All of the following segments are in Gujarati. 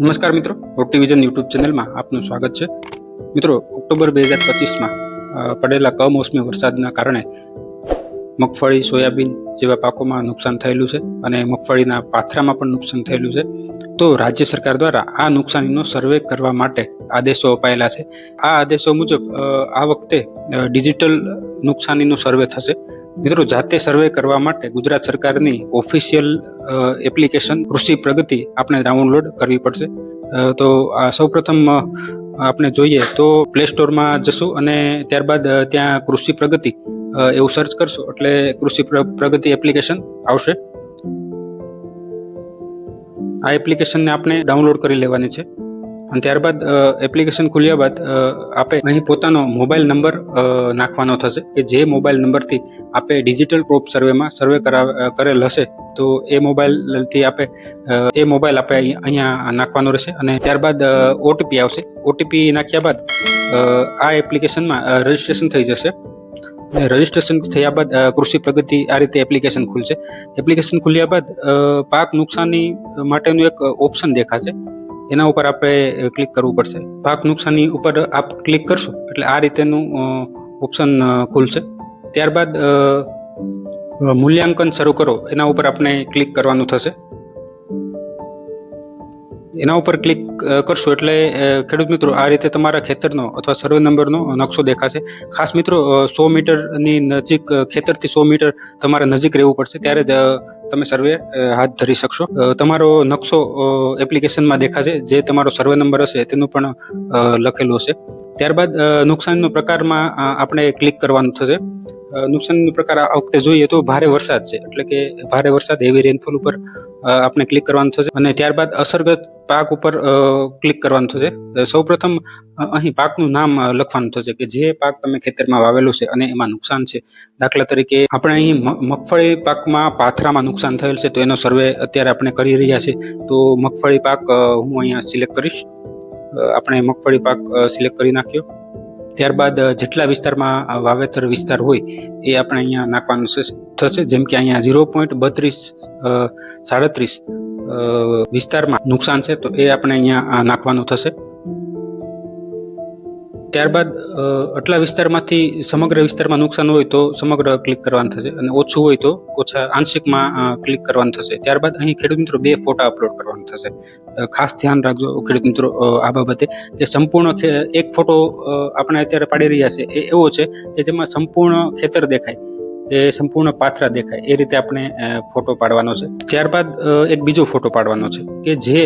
નમસ્કાર મિત્રો રોટીવિઝન યુટ્યુબ ચેનલમાં આપનું સ્વાગત છે. મિત્રો, ઓક્ટોબર બે હજાર પચીસમાં પડેલા કમોસમી વરસાદના કારણે મગફળી, સોયાબીન જેવા પાકોમાં નુકસાન થયેલું છે અને મગફળીના પાથરામાં પણ નુકસાન થયેલું છે. તો રાજ્ય સરકાર દ્વારા આ નુકસાનીનો સર્વે કરવા માટે આદેશો અપાયેલા છે. આ આદેશો મુજબ આ વખતે ડિજિટલ નુકસાનીનો સર્વે થશે. મિત્રો, જાતે સર્વે કરવા માટે ગુજરાત સરકારની ઓફિશિયલ એપ્લિકેશન કૃષિ પ્રગતિ આપણે ડાઉનલોડ કરવી પડશે. તો, આ સૌપ્રથમ આપણે જોઈએ તો પ્લે સ્ટોરમાં જશું અને ત્યારબાદ ત્યાં કૃષિ પ્રગતિ એવું સર્ચ કરશું. એટલે કૃષિ પ્ર- પ્રગતિ એપ્લિકેશન આવશે. આ એપ્લિકેશનને આપણે ડાઉનલોડ કરી લેવાની છે. અને ત્યારબાદ એપ્લિકેશન ખુલ્યા બાદ આપે અહીં પોતાનો મોબાઈલ નંબર નાખવાનો થશે કે જે મોબાઈલ નંબરથી આપે ડિજિટલ ક્રોપ સર્વેમાં સર્વે કરેલ હશે, તો એ મોબાઈલથી આપે એ મોબાઈલ આપે અહીં- અહીંયા નાખવાનો રહેશે અને ત્યારબાદ ઓટીપી આવશે. ઓટીપી નાખ્યા બાદ આ એપ્લિકેશનમાં રજીસ્ટ્રેશન થઈ જશે. રજીસ્ટ્રેશન થયા બાદ કૃષિ પ્રગતિ આ રીતે એપ્લિકેશન ખુલશે. એપ્લિકેશન ખુલ્યા બાદ પાક નુકસાની માટેનું એક ઓપ્શન દેખાશે. એના ઉપર આપણે ક્લિક કરવું પડશે. પાક નુકસાની ઉપર આપ ક્લિક કરશો, એટલે આ રીતેનું ઓપ્શન ખુલશે. ત્યારબાદ મૂલ્યાંકન શરૂ કરો. એના ઉપર આપણે ક્લિક કરવાનું થશે. એના ઉપર ક્લિક કરશો એટલે ખેડૂત મિત્રો, આ રીતે તમારા ખેતરનો અથવા સર્વે નંબરનો નકશો દેખાશે. ખાસ મિત્રો સો મીટરની નજીક ખેતરથી સો મીટર તમારે નજીક રહેવું પડશે, ત્યારે જ તમે સર્વે હાથ ધરી શકશો. તમારો નકશો એપ્લિકેશનમાં દેખાશે, જે તમારો સર્વે નંબર હશે, તેનું પણ લખેલું હશે. ત્યારબાદ નુકસાનનો પ્રકારમાં આપણે ક્લિક કરવાનું થશે. નુકસાનનો પ્રકાર આ વખતે જોઈએ તો ભારે વરસાદ છે. એટલે કે ભારે વરસાદ હેવી રેનફોલ ઉપર આપણે ક્લિક કરવાનું થશે અને ત્યારબાદ અસરગ્રસ્ત પાક ઉપર ક્લિક કરવાનું થશે. સૌપ્રથમ અહીં પાકનું નામ લખવાનું થશે કે જે પાક તમે ખેતરમાં વાવેલું છે અને એમાં નુકસાન છે. દાખલા તરીકે આપણે અહીં મગફળી પાકમાં પાથરામાં નુકસાન થયેલ છે તો એનો સર્વે અત્યારે આપણે કરી રહ્યા છે તો મગફળી પાક હું અહીંયા સિલેક્ટ કરીશ. આપણે મગફળી પાક સિલેક્ટ કરી નાખ્યો. ત્યારબાદ જેટલા વિસ્તારમાં વાવેતર વિસ્તાર હોય, એ આપણે અહીંયા નાખવાનું થશે. જેમ કે અહીંયા ઝીરો પોઈન્ટ બત્રીસ સાડત્રીસ વિસ્તારમાં નુકસાન છે, તો એ આપણે અહીંયા નાખવાનું થશે. ત્યારબાદ આટલા વિસ્તારમાંથી, સમગ્ર વિસ્તારમાં નુકસાન હોય તો સમગ્ર ક્લિક કરવાનું થશે અને ઓછું હોય તો ઓછા આંશિકમાં ક્લિક કરવાનું થશે. ત્યારબાદ અહીં ખેડૂત મિત્રો બે ફોટા અપલોડ કરવાનું થશે. ખાસ ધ્યાન રાખજો ખેડૂત મિત્રો આ બાબતે. કે સંપૂર્ણ એક ફોટો આપણે અત્યારે પાડી રહ્યા છે એ એવો છે કે જેમાં સંપૂર્ણ ખેતર દેખાય. એ સંપૂર્ણ પાથરા દેખાય, એ રીતે આપણે ફોટો પાડવાનો છે. ત્યારબાદ એક બીજો ફોટો પાડવાનો છે કે જે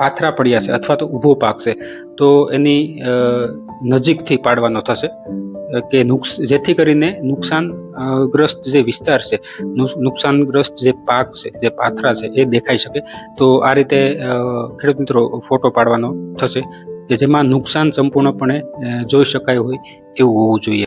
પાથરા પડ્યા છે અથવા તો ઊભો પાક છે, તો એની નજીકથી પાડવાનો થશે. કે નુકસ, જેથી કરીને નુકસાનગ્રસ્ત જે વિસ્તાર છે નુકસાનગ્રસ્ત જે પાક છે, જે પાથરા છે, એ દેખાઈ શકે. તો આ રીતે ખેડૂત મિત્રો, ફોટો પાડવાનો થશે કે જેમાં નુકસાન સંપૂર્ણપણે જોઈ શકાય હોય એવું હોવું જોઈએ.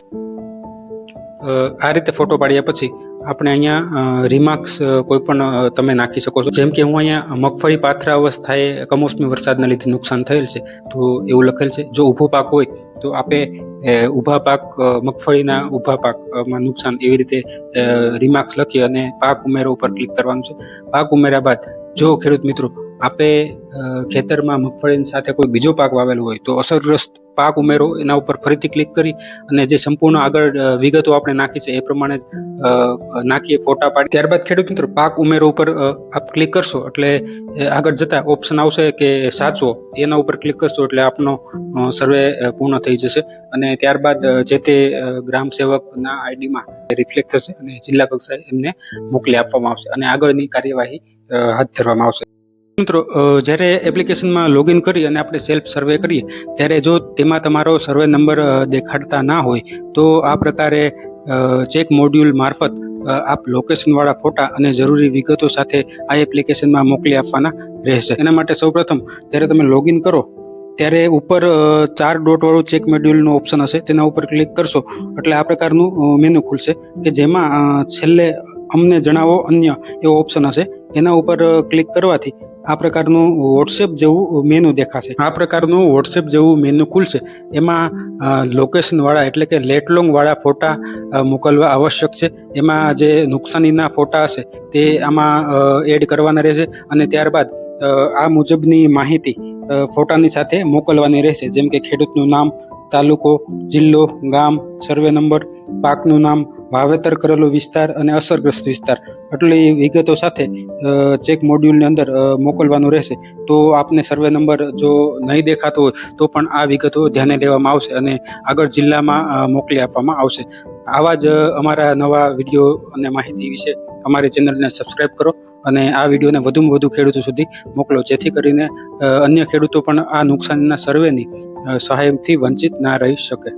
આ રીતે ફોટો પાડ્યા પછી આપણે અહીંયા રિમાર્ક્સ કોઈ પણ તમે નાખી શકો છો. જેમ કે હું અહીંયા મગફળી પાથરા અવસ્થાએ કમોસમી વરસાદના લીધે નુકસાન થયેલ છે, તો એવું લખેલ છે. જો ઊભો પાક હોય, તો આપે ઊભા પાક મગફળીના ઊભા પાકમાં નુકસાન એવી રીતે રિમાર્ક્સ લખી અને પાક ઉમેરો ઉપર ક્લિક કરવાનું છે. પાક ઉમેર્યા બાદ, જો ખેડૂત મિત્રો આપે ખેતરમાં મગફળીની સાથે કોઈ બીજો પાક વાવેલો હોય તો અસરગ્રસ્ત પાક ઉમેરો, એના ઉપર ફરીથી ક્લિક કરી અને જે સંપૂર્ણ આગળ વિગતો આપણે નાખી છે એ પ્રમાણે જ નાખીએ ફોટા પાડી. ત્યારબાદ ખેડૂત મિત્રો, પાક ઉમેરો ઉપર આપ ક્લિક કરશો એટલે આગળ જતા ઓપ્શન આવશે કે સાચવો એના ઉપર ક્લિક કરશો એટલે આપનો સર્વે પૂર્ણ થઈ જશે અને ત્યારબાદ જે તે ગ્રામ સેવકના આઈડીમાં રિફ્લેક્ટ થશે અને જિલ્લા કક્ષાએ એમને મોકલી આપવામાં આવશે અને આગળની કાર્યવાહી હાથ ધરવામાં આવશે. મિત્રો જ્યારે એપ્લિકેશનમાં લોગિન કરી અને આપણે સેલ્ફ સર્વે કરીએ, ત્યારે જો તેમાં તમારો સર્વે નંબર દેખાડતા ના હોય, તો આ પ્રકારે ચેક મોડ્યુલ મારફત આપ લોકેશનવાળા ફોટા અને જરૂરી વિગતો સાથે આ એપ્લિકેશનમાં મોકલી આપવાના રહેશે. એના માટે સૌપ્રથમ, જ્યારે તમે લોગિન કરો, ત્યારે ઉપર ચાર ડોટ વાળું ચેક મોડ્યુલનો ઓપ્શન હશે, તેના ઉપર ક્લિક કરશો, એટલે આ પ્રકારનું મેનુ ખુલશે, કે જેમાં છેલ્લે અમને જણાવો અન્ય એવો ઓપ્શન હશે, એના ઉપર ક્લિક કરવાથી આ પ્રકારનું વોટ્સએપ જેવું મેનુ દેખાશે. આ પ્રકારનું વોટ્સએપ જેવું મેનુ ખુલશે. એમાં લોકેશનવાળા એટલે કે લેટલોંગવાળા ફોટા મોકલવા આવશ્યક છે. એમાં જે નુકસાનીના ફોટા હશે તે આમાં એડ કરવાના રહેશે અને ત્યારબાદ આ મુજબની માહિતી ફોટાની સાથે મોકલવાની રહેશે. જેમ કે ખેડૂતનું નામ, તાલુકો, જિલ્લો, ગામ, સર્વે નંબર, પાકનું નામ વાવેતર કરેલો વિસ્તાર અને અસરગ્રસ્ત વિસ્તાર. આટલી વિગતો સાથે ચેક મોડ્યુલની અંદર મોકલવાનું રહેશે. તો આપને સર્વે નંબર જો નહીં દેખાતો હોય, તો પણ આ વિગતો ધ્યાને લેવામાં આવશે અને આગળ જિલ્લામાં મોકલી આપવામાં આવશે. આવા જ અમારા નવા વીડિયો અને માહિતી વિશે અમારી ચેનલને સબસ્ક્રાઇબ કરો અને આ વિડીયોને વધુમાં વધુ ખેડૂતો સુધી મોકલો. જેથી કરીને અન્ય ખેડૂતો પણ આ નુકસાનના સર્વેની સહાયથી વંચિત ના રહી શકે.